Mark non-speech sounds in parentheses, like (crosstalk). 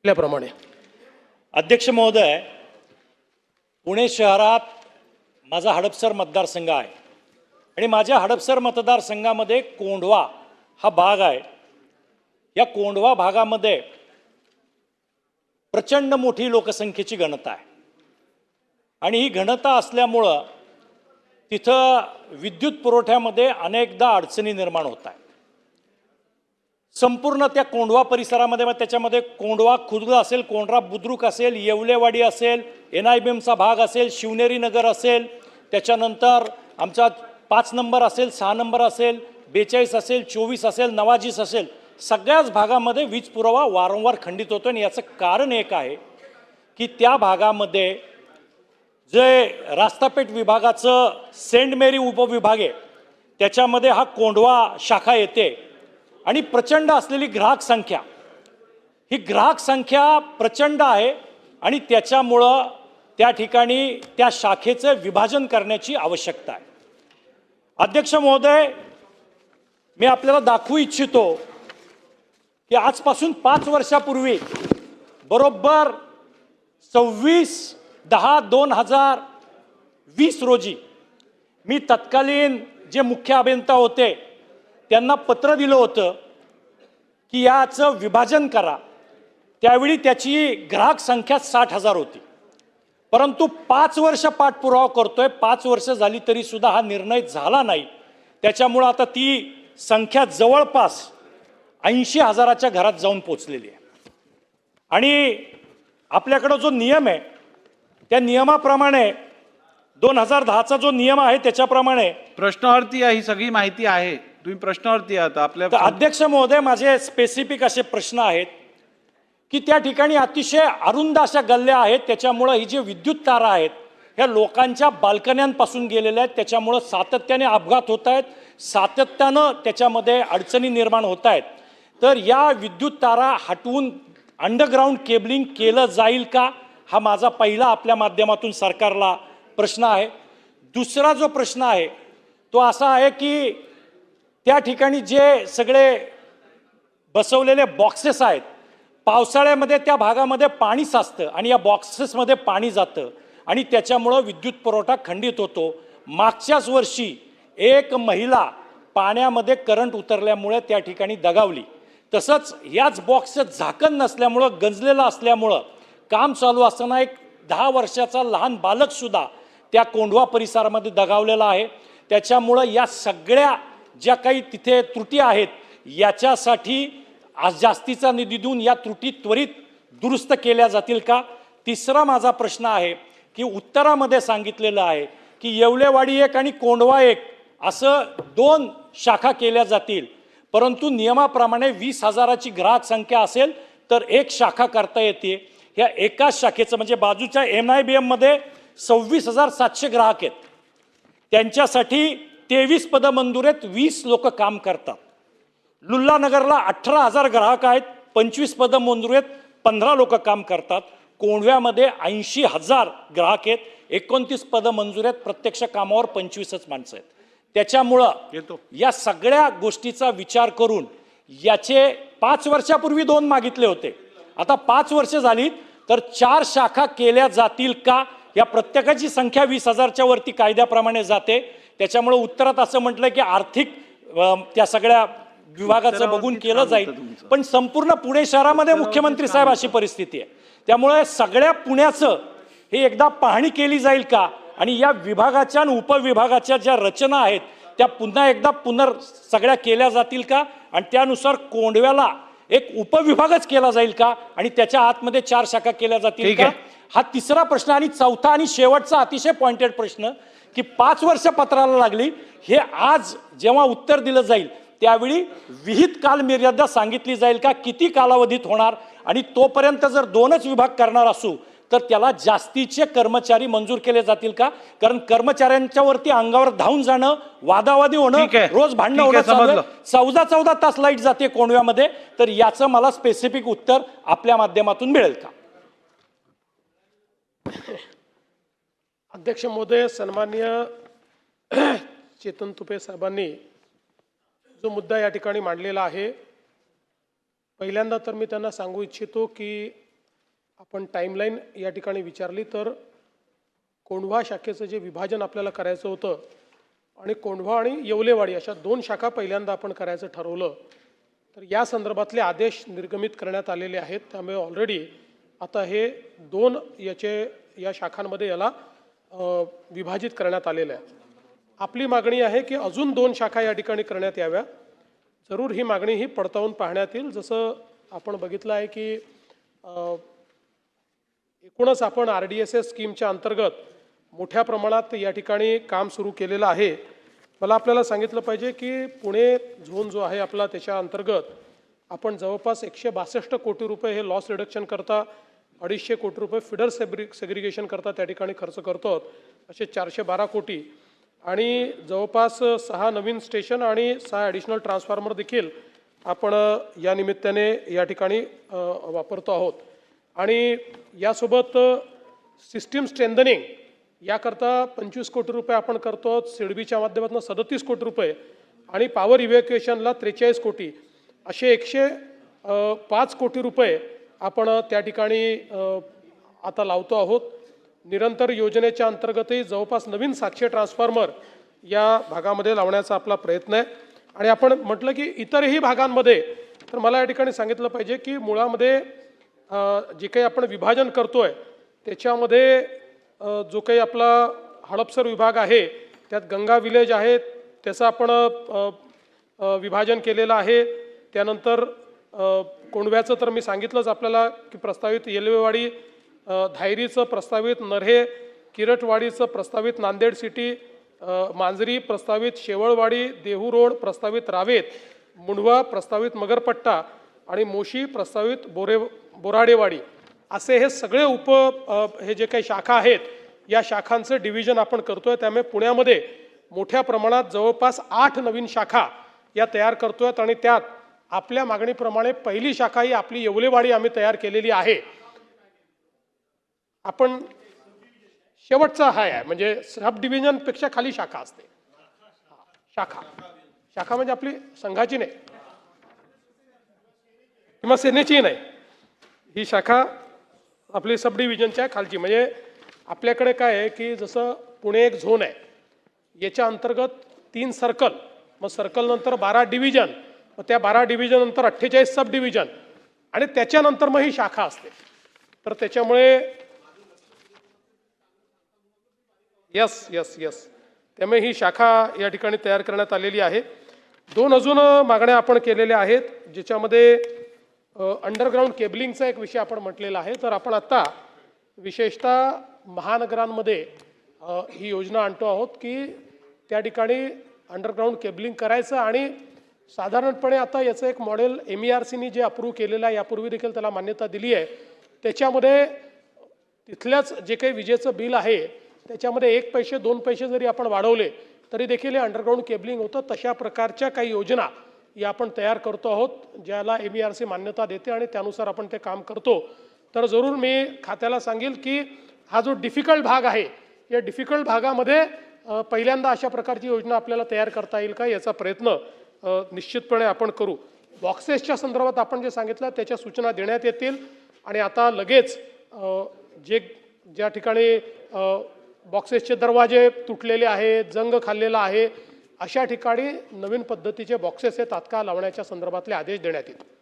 आपल्याप्रमाणे अध्यक्ष महोदय पुणे शहरात माझा हडपसर मतदारसंघ आहे. आणि माझ्या हडपसर मतदारसंघामध्ये कोंढवा हा भाग आहे. या कोंढवा भागामध्ये प्रचंड मोठी लोकसंख्येची घनता आहे. आणि ही घनता असल्यामुळं तिथं विद्युत पुरवठ्यामध्ये अनेकदा अडचणी निर्माण होत आहे संपूर्ण त्या कोंढवा परिसरामध्ये मग त्याच्यामध्ये कोंढवा खुर्द असेल कोंढरा बुद्रुक असेल येवलेवाडी असेल एन आय बी एमचा भाग असेल शिवनेरी नगर असेल त्याच्यानंतर आमचा पाच नंबर असेल सहा नंबर असेल बेचाळीस असेल चोवीस असेल नवाजीस असेल सगळ्याच भागामध्ये वीज पुरवठा वारंवार खंडित होतो. आणि याचं कारण एक आहे की त्या भागामध्ये जे रास्तापेठ विभागाचं सेंट मेरी उपविभाग आहे त्याच्यामध्ये हा कोंढवा शाखा येते. आणि प्रचंड असलेली ग्राहक संख्या. ही ग्राहक संख्या प्रचंड आहे आणि त्याच्यामुळं त्या ठिकाणी त्या शाखेचं विभाजन करण्याची आवश्यकता आहे. अध्यक्ष महोदय मी आपल्याला दाखवू इच्छितो की आजपासून पाच वर्षापूर्वी बरोबर सव्वीस दहा दोन हजार वीस रोजी मी तत्कालीन जे मुख्य अभियंता होते त्यांना पत्र दिलं होतं की याचं विभाजन करा. त्यावेळी त्याची ग्राहक संख्या साठ हजार होती. परंतु पाच वर्ष पाठपुरावा करतोय पाच वर्ष झाली तरी सुद्धा हा निर्णय झाला नाही. त्याच्यामुळं आता ती संख्या जवळपास ऐंशी हजाराच्या घरात जाऊन पोचलेली आहे. आणि आपल्याकडं जो नियम आहे त्या नियमाप्रमाणे दोन हजार दहाचा जो नियम आहे त्याच्याप्रमाणे प्रश्नावरती आहे ही सगळी माहिती आहे. तुम्ही प्रश्नावरती आहात आपल्या तर अध्यक्ष महोदय माझे स्पेसिफिक असे प्रश्न आहेत की त्या ठिकाणी अतिशय अरुंद अशा गल्ल्या आहेत त्याच्यामुळं ही जी विद्युत तारा आहेत ह्या लोकांच्या बाल्कन्यांपासून गेलेल्या आहेत त्याच्यामुळं सातत्याने अपघात होत आहेत सातत्यानं त्याच्यामध्ये अडचणी निर्माण होत आहेत. तर या विद्युत तारा हटवून अंडरग्राऊंड केबलिंग केलं जाईल का? हा माझा पहिला आपल्या माध्यमातून सरकारला प्रश्न आहे. दुसरा जो प्रश्न आहे तो असा आहे की त्या ठिकाणी जे सगळे बसवलेले बॉक्सेस आहेत पावसाळ्यामध्ये त्या भागामध्ये पाणी साचतं आणि या बॉक्सेसमध्ये पाणी जातं आणि त्याच्यामुळं विद्युत पुरवठा खंडित होतो. मागच्याच वर्षी एक महिला पाण्यामध्ये करंट उतरल्यामुळे त्या ठिकाणी दगावली. तसंच याच बॉक्सचं झाकण नसल्यामुळं गंजलेलं असल्यामुळं काम चालू असताना एक दहा वर्षाचा लहान बालकसुद्धा त्या कोंढवा परिसरामध्ये दगावलेला आहे. त्याच्यामुळं या सगळ्या ज्या काही तिथे त्रुटी आहेत याच्यासाठी आज जास्तीचा निधी देऊन या त्रुटी त्वरित दुरुस्त केल्या जातील का? तिसरा माझा प्रश्न आहे की उत्तरामध्ये सांगितलेलं आहे की येवलेवाडी एक आणि कोंडवा एक असं दोन शाखा केल्या जातील. परंतु नियमाप्रमाणे वीस हजाराची ग्राहक संख्या असेल तर एक शाखा करता येते. ह्या एकाच शाखेचं म्हणजे बाजूच्या एम आय बी एममध्ये सव्वीस हजार सातशे ग्राहक आहेत. त्यांच्यासाठी तेवीस पदं मंजूर आहेत वीस लोक काम करतात. लुल्ला नगरला अठरा हजार ग्राहक आहेत पंचवीस पदं मंजूर आहेत पंधरा लोक काम करतात. कोंढव्यामध्ये ऐंशी हजार ग्राहक आहेत एकोणतीस पदं मंजूर आहेत प्रत्यक्ष कामावर पंचवीसच माणसं आहेत. त्याच्यामुळं येतो. या सगळ्या गोष्टीचा विचार करून याचे पाच वर्षापूर्वी दोन मागितले होते. आता पाच वर्ष झाली तर चार शाखा केल्या जातील का? या प्रत्येकाची संख्या वीस हजारच्या वरती कायद्याप्रमाणे जाते. त्याच्यामुळे उत्तरात असं म्हटलं की आर्थिक त्या सगळ्या विभागाचं बघून केलं जाईल. पण संपूर्ण पुणे शहरामध्ये मुख्यमंत्री साहेब अशी परिस्थिती आहे. त्यामुळे सगळ्या पुण्याचं हे एकदा पाहणी केली जाईल का? आणि या विभागाच्या आणि उपविभागाच्या ज्या रचना आहेत त्या पुन्हा एकदा पुनर् सगळ्या केल्या जातील का? आणि त्यानुसार कोंडव्याला एक उपविभागच केला जाईल का? आणि त्याच्या आतमध्ये चार शाखा केल्या जातील ठीक का? आहे. हा तिसरा प्रश्न आणि चौथा आणि शेवटचा अतिशय पॉइंटेड प्रश्न की पाच वर्ष पत्राला लागली हे आज जेव्हा उत्तर दिलं जाईल त्यावेळी विहित काल मर्यादा सांगितली जाईल का किती कालावधीत होणार आणि तोपर्यंत जर दोनच विभाग करणार असू तर त्याला जास्तीचे कर्मचारी मंजूर केले जातील का कारण कर्मचाऱ्यांच्या वरती अंगावर धावून जाणं वादावादी होणं. रोज भांडणं होणं. चौदा चौदा तास लाइट जाते कोंडव्यामध्ये तर याचं मला स्पेसिफिक उत्तर आपल्या माध्यमातून मिळेल का अध्यक्ष महोदय सन्मान्य (clears throat) चेतन तुपे साहेबांनी जो मुद्दा या ठिकाणी मांडलेला आहे पहिल्यांदा तर मी त्यांना सांगू इच्छितो की आपण टाईमलाईन या ठिकाणी विचारली तर कोंढवा शाखेचं जे विभाजन आपल्याला करायचं होतं आणि कोंढवा आणि येवलेवाडी अशा दोन शाखा पहिल्यांदा आपण करायचं ठरवलं तर या संदर्भातले आदेश निर्गमित करण्यात आलेले आहेत. त्यामुळे ऑलरेडी आता हे दोन याचे या शाखांमध्ये याला विभाजित करण्यात आलेलं आहे. आपली मागणी आहे की अजून दोन शाखा या ठिकाणी करण्यात याव्या. जरूर ही मागणी ही पडताळून पाहण्यात येईल. जसं आपण बघितलं आहे की एकूणच आपण आर डी एस एस स्कीमच्या अंतर्गत मोठ्या प्रमाणात या ठिकाणी काम सुरू केलेलं आहे. मला आपल्याला सांगितलं पाहिजे की पुणे झोन जो आहे आपला त्याच्या अंतर्गत आपण जवळपास एकशे बासष्ट कोटी रुपये हे लॉस रिडक्शन करता अडीचशे कोटी रुपये फिडर सेब्रि सेग्रिगेशन करता त्या ठिकाणी खर्च करतो असे चारशे बारा कोटी. आणि जवळपास सहा नवीन स्टेशन आणि सहा ॲडिशनल ट्रान्सफॉर्मर देखील आपण या निमित्ताने या ठिकाणी वापरतो आहोत. आणि यासोबत सिस्टीम स्ट्रेंथनिंग याकरता पंचवीस कोटी रुपये आपण करतो सिडबीच्या माध्यमातून सदतीस कोटी रुपये आणि पॉवर इव्हॅक्युएशनला त्रेचाळीस कोटी. असे एकशे पाच कोटी रुपये आपण त्या ठिकाणी आता लावतो आहोत. निरंतर योजनेच्या अंतर्गतही जवळपास नवीन सातशे ट्रान्सफॉर्मर या भागामध्ये लावण्याचा आपला प्रयत्न आहे. आणि आपण म्हटलं की इतरही भागांमध्ये तर मला या ठिकाणी सांगितलं पाहिजे की मुळामध्ये जे काही आपण विभाजन करतो आहे त्याच्यामध्ये जो काही आपला हडपसर विभाग आहे त्यात गंगा विलेज आहे त्याचं आपण विभाजन केलेलं आहे. त्यानंतर कोंडव्याचं तर मी सांगितलंच आपल्याला की प्रस्तावित येलवेवाडी धायरीचं प्रस्तावित नर्हे किरटवाडीचं प्रस्तावित नांदेड सिटी मांजरी प्रस्तावित शेवळवाडी देहू रोड प्रस्तावित रावेत मुंडवा प्रस्तावित मगरपट्टा आणि मोशी प्रस्तावित बोरे बोराडेवाडी. असे हे सगळे उप हे जे काही शाखा आहेत या शाखांचं डिव्हिजन आपण करतोय. त्यामुळे पुण्यामध्ये मोठ्या प्रमाणात जवळपास आठ नवीन शाखा या तयार करतोय आणि त्यात आपल्या मागणीप्रमाणे पहिली शाखा ही आपली येवलेवाडी आम्ही तयार केलेली आहे. आपण शेवटचा हा आहे म्हणजे सब डिव्हिजनपेक्षा खाली शाखा असते. शाखा. शाखा म्हणजे आपली संघाची नाही. किंवा सेनेची नाही. ही शाखा आपली सब डिव्हिजनच्या खालची. म्हणजे आपल्याकडे काय आहे की जसं पुणे एक झोन आहे याच्या अंतर्गत तीन सर्कल मग सर्कल नंतर बारा डिव्हिजन मग त्या बारा डिव्हिजन नंतर अठ्ठेचाळीस सब डिव्हिजन आणि त्याच्यानंतर मग ही शाखा असते. तर त्याच्यामुळे यस यस यस त्यामुळे ही शाखा या ठिकाणी तयार करण्यात आलेली आहे. दोन अजून मागण्या आपण केलेल्या आहेत ज्याच्यामध्ये अंडरग्राऊंड केबलिंगचा एक विषय आपण म्हटलेला आहे. तर आपण आत्ता विशेषतः महानगरांमध्ये ही योजना आणतो आहोत की त्या ठिकाणी अंडरग्राऊंड केबलिंग करायचं आणि साधारणपणे आता याचं एक मॉडेल एम ई आर सीनी जे अप्रूव्ह केलेलं आहे यापूर्वी देखील त्याला मान्यता दिली आहे. त्याच्यामध्ये तिथल्याच जे काही विजेचं बिल आहे त्याच्यामध्ये एक पैसे दोन पैसे जरी आपण वाढवले तरी देखील हे अंडरग्राऊंड केबलिंग होतं. तशा प्रकारच्या काही योजना या आपण तयार करतो आहोत ज्याला एम ई आर सी मान्यता देते आणि त्यानुसार आपण ते काम करतो. तर जरूर मी खात्याला सांगेल की हा जो डिफिकल्ट भाग आहे या डिफिकल्ट भागामध्ये पहिल्यांदा अशा प्रकारची योजना आपल्याला तयार करता येईल का याचा प्रयत्न निश्चितपणे आपण करू. बॉक्सेसच्या संदर्भात आपण जे सांगितलं त्याच्या सूचना देण्यात येतील. आणि आता लगेच जे ज्या ठिकाणी बॉक्सेसचे दरवाजे तुटलेले आहेत जंग खाल्लेला आहे अशा ठिकाणी नवीन पद्धतीचे बॉक्सेस हे तात्काळ लावण्याच्या संदर्भातले आदेश देण्यात येतील.